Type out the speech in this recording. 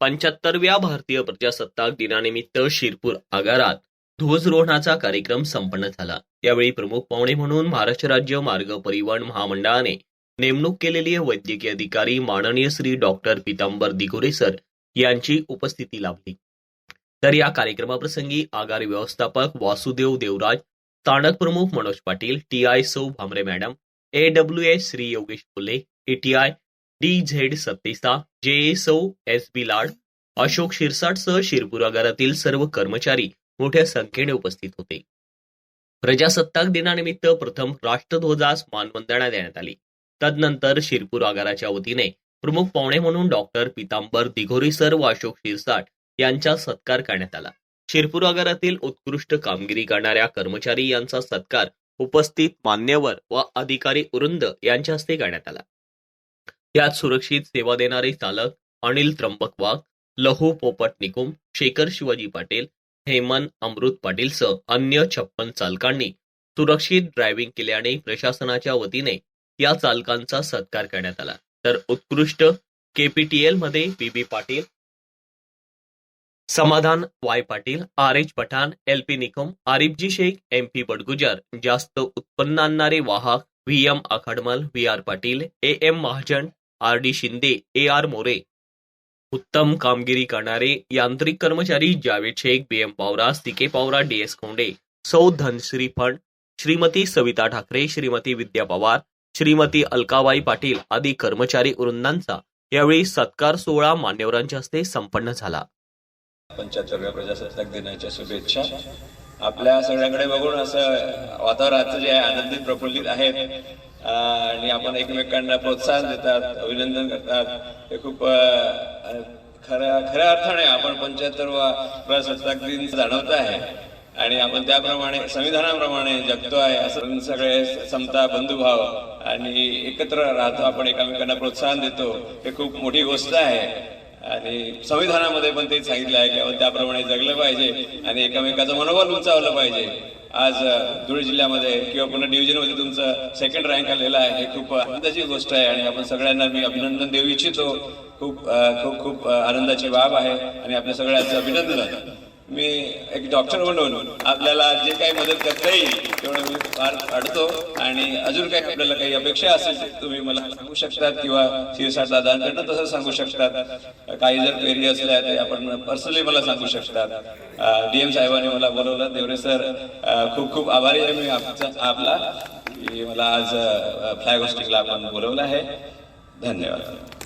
पंच्याहत्तरव्या भारतीय प्रजासत्ताक दिनानिमित्त शिरपूर आगारात ध्वजरोहणाचा कार्यक्रम संपन्न झाला. यावेळी प्रमुख पाहुणे म्हणून महाराष्ट्र राज्य मार्ग परिवहन महामंडळाने नेमणूक केलेली वैद्यकीय अधिकारी माननीय श्री डॉक्टर पितांबर दिगोरे सर यांची उपस्थिती लाभली. तर या कार्यक्रमाप्रसंगी आगार व्यवस्थापक वासुदेव देवराज स्थानक प्रमुख मनोज पाटील टी आय सौ Bhamre madam A W S Shri Yogesh Phule ATI D Z सत्तेसा J S O S B Lad Ashok शिरसाटसह Shirpur आगारातील सर्व कर्मचारी मोठ्या संख्येने उपस्थित होते. प्रजासत्ताक दिनानिमित्त प्रथम राष्ट्रध्वजास मानवंदना देण्यात आली. तदनंतर शिरपूर आगाराच्या वतीने प्रमुख पाहुणे म्हणून डॉक्टर पितांबर दिघोरी सर व अशोक शिरसाट यांचा सत्कार करण्यात आला. शिरपूर आगारातील उत्कृष्ट कामगिरी करणाऱ्या कर्मचारी यांचा सत्कार उपस्थित मान्यवर व अधिकारी उरुंद यांच्या हस्ते करण्यात आला. यात सुरक्षित सेवा देणारे चालक अनिल त्र्यंबक वाघ लहू पोपट निकुम शेखर शिवाजी पाटील हेमन अमृत पाटीलसह अन्य छप्पन चालकांनी सुरक्षित ड्रायव्हिंग केल्याने प्रशासनाच्या वतीने या चालकांचा सत्कार करण्यात आला. तर उत्कृष्ट केपीटीएलमध्ये B B Patil Samadhan Y Patil R H Pathan L P Nikam Arifji Shaikh M P Badgujar जास्त उत्पन्न आणणारे वाहक V M Akhadmal V R Patil A M Mahajan R D Shinde A R More. उत्तम कामगिरी करणारे यांत्रिक कर्मचारी Javed Shaikh B M Pawara C Pawara D S Khonde सौ धनश्री फंड श्रीमती सविता ठाकरे श्रीमती विद्या पवार श्रीमती अलकाबाई पाटील आदी कर्मचारी वृंदांचा यावेळी सत्कार सोहळा मान्यवरांच्या हस्ते संपन्न झाला. पंच्याहत्तरव्या प्रजासत्ताक दिनाच्या शुभेच्छा. आपल्या सगळ्यांकडे बघून असं वातावरण जे आहे आनंदित प्रफुल्लित आहे आणि आपण एकमेकांना प्रोत्साहन देतात अभिनंदन करतात. हे खूप खऱ्या खऱ्या अर्थाने आपण पंच्याहत्तरवा प्रजासत्ताक दिन जाणवत आहे. आणि आपण त्याप्रमाणे संविधानाप्रमाणे जगतो आहे असं सगळे समता बंधुभाव आणि एकत्र राहतो आपण एकमेकांना प्रोत्साहन देतो. हे खूप मोठी गोष्ट आहे. आणि संविधानामध्ये पण ते सांगितलं आहे की आपण त्याप्रमाणे जगलं पाहिजे आणि एकमेकाचं मनोबल उंचावलं पाहिजे. आज धुळे जिल्ह्यामध्ये किंवा पुन्हा डिव्हिजनमध्ये तुमचं सेकंड रँक आलेला आहे. हे खूप आनंदाची गोष्ट आहे आणि आपण सगळ्यांना मी अभिनंदन देऊ इच्छितो. खूप खूप खूप आनंदाची बाब आहे आणि आपल्या सगळ्यांचं अभिनंदन. मी एक डॉक्टर म्हणून आपल्याला जे काही मदत करता येईल तेवढं मी फार अडतो आणि अजून काही आपल्याला काही अपेक्षा असेल तुम्ही मला सांगू शकतात किंवा शिरसाट दादांकडनं तसं सांगू शकतात. काही जर क्वेरी असल्या ते आपण पर्सनली मला सांगू शकतात. डी एम साहेबांनी मला बोलवलं. देवरे सर खूप खूप आभारी आहे. मी आपचा आपला मला आज फ्लॅग होस्टिंगला आपण बोलवलं आहे. धन्यवाद.